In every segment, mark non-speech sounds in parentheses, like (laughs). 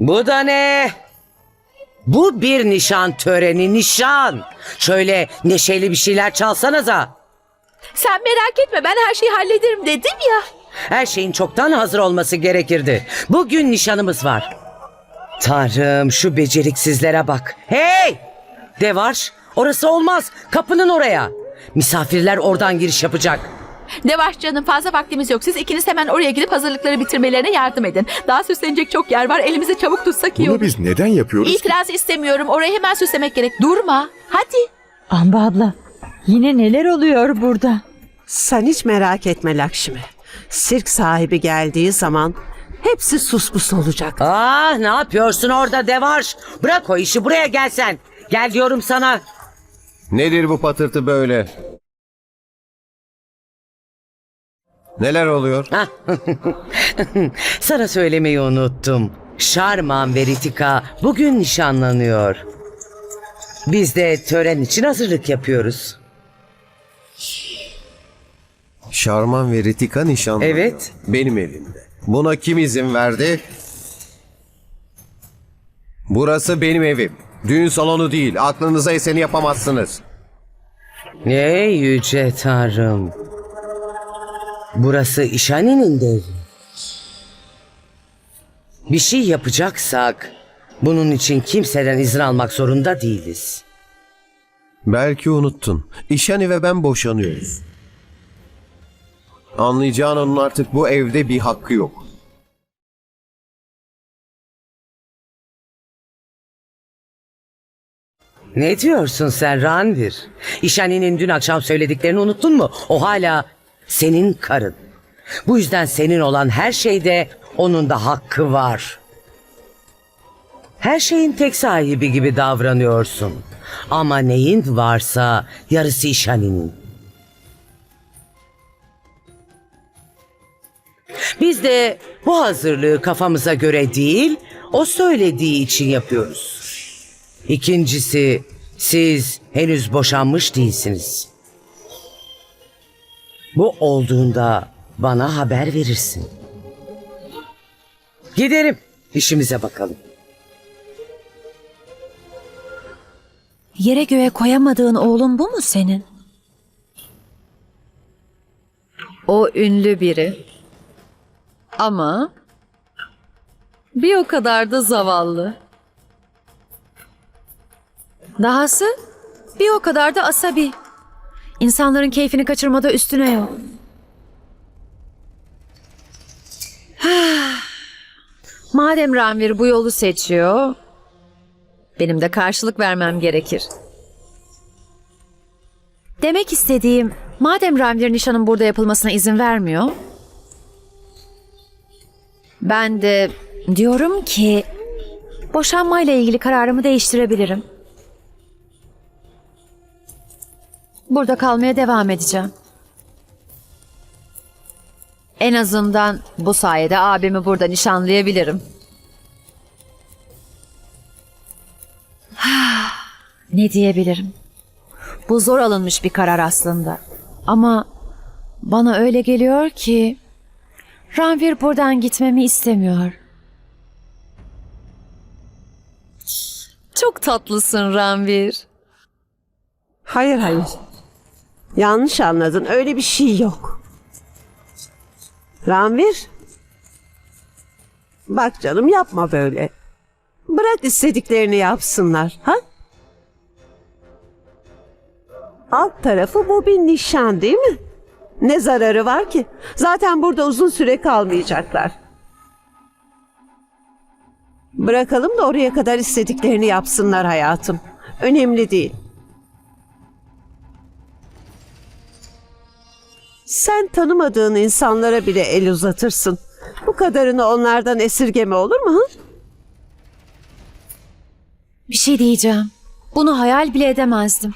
Bu da ne? Bu bir nişan töreni, nişan. Şöyle neşeli bir şeyler çalsanıza. Sen merak etme ben her şeyi hallederim dedim ya. Her şeyin çoktan hazır olması gerekirdi. Bugün nişanımız var. Tanrım şu beceriksizlere bak. Hey! Devar, orası olmaz. Kapının oraya. Misafirler oradan giriş yapacak. Devaş canım fazla vaktimiz yok. Siz ikiniz hemen oraya gidip hazırlıkları bitirmelerine yardım edin. Daha süslenecek çok yer var. Elimize çabuk tutsak iyi Bunu olur. biz neden yapıyoruz ki? İtiraz istemiyorum. Orayı hemen süslemek gerek. Durma. Hadi. Amba abla yine neler oluyor burada? Sen hiç merak etme Lakşmi. Sirk sahibi geldiği zaman hepsi suspus olacak. Ah ne yapıyorsun orada Devar? Bırak o işi buraya gelsen. Gel diyorum sana. Nedir bu patırtı böyle? Neler oluyor? Hah. (laughs) Sana söylemeyi unuttum. Şarman ve Ritika bugün nişanlanıyor. Biz de tören için hazırlık yapıyoruz. Şarman ve Ritika nişanlı. Evet. Benim evimde. Buna kim izin verdi? Burası benim evim. Düğün salonu değil. Aklınıza eseni yapamazsınız. Ey yüce tanrım. Burası İşani'nin de evi. Bir şey yapacaksak bunun için kimseden izin almak zorunda değiliz. Belki unuttun. İşani ve ben boşanıyoruz. Anlayacağın onun artık bu evde bir hakkı yok. Ne diyorsun sen Ranvir? İşani'nin dün akşam söylediklerini unuttun mu? O hala senin karın. Bu yüzden senin olan her şeyde onun da hakkı var. Her şeyin tek sahibi gibi davranıyorsun. Ama neyin varsa yarısı İşani'nin. Biz de bu hazırlığı kafamıza göre değil, o söylediği için yapıyoruz. İkincisi, siz henüz boşanmış değilsiniz. Bu olduğunda bana haber verirsin. Gidelim, işimize bakalım. Yere göğe koyamadığın oğlun bu mu senin? O ünlü biri. Ama bir o kadar da zavallı. Dahası bir o kadar da asabi. İnsanların keyfini kaçırmada üstüne yok. (sighs) Madem Ranvir bu yolu seçiyor, benim de karşılık vermem gerekir. Demek istediğim, madem Ranvir nişanın burada yapılmasına izin vermiyor, ben de diyorum ki boşanmayla ilgili kararımı değiştirebilirim. Burada kalmaya devam edeceğim. En azından bu sayede abimi burada nişanlayabilirim. (sighs) ne diyebilirim? Bu zor alınmış bir karar aslında. Ama bana öyle geliyor ki Ranvir buradan gitmemi istemiyor. Çok tatlısın Ranvir. Hayır hayır. Yanlış anladın. Öyle bir şey yok. Ranvir. Bak canım yapma böyle. Bırak istediklerini yapsınlar. Ha? Alt tarafı bu bir nişan değil mi? Ne zararı var ki? Zaten burada uzun süre kalmayacaklar. Bırakalım da oraya kadar istediklerini yapsınlar hayatım. Önemli değil. Sen tanımadığın insanlara bile el uzatırsın. Bu kadarını onlardan esirgeme olur mu? Bir şey diyeceğim. Bunu hayal bile edemezdim.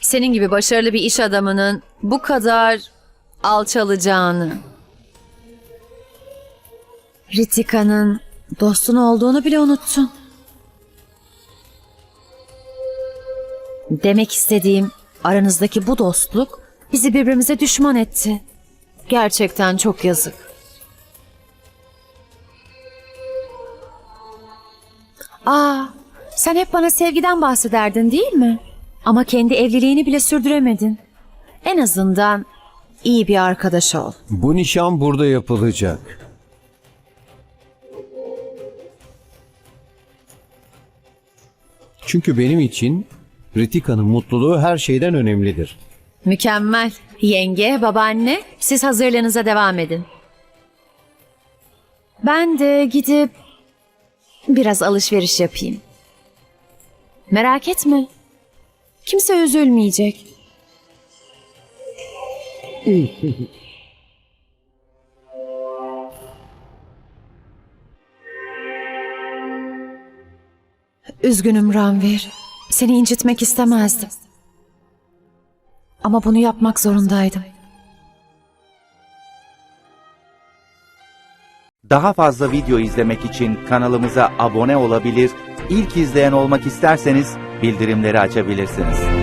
Senin gibi başarılı bir iş adamının bu kadar alçalacağını. Ritika'nın dostun olduğunu bile unuttun. Demek istediğim aranızdaki bu dostluk bizi birbirimize düşman etti. Gerçekten çok yazık. Aa, sen hep bana sevgiden bahsederdin değil mi? Ama kendi evliliğini bile sürdüremedin. En azından iyi bir arkadaş ol. Bu nişan burada yapılacak. Çünkü benim için Ritika'nın mutluluğu her şeyden önemlidir. Mükemmel. Yenge, babaanne, siz hazırlığınıza devam edin. Ben de gidip biraz alışveriş yapayım. Merak etme. Kimse üzülmeyecek. Üzgünüm Ranvir. Seni incitmek istemezdim. Ama bunu yapmak zorundaydım. Daha fazla video izlemek için kanalımıza abone olabilir, ilk izleyen olmak isterseniz bildirimleri açabilirsiniz.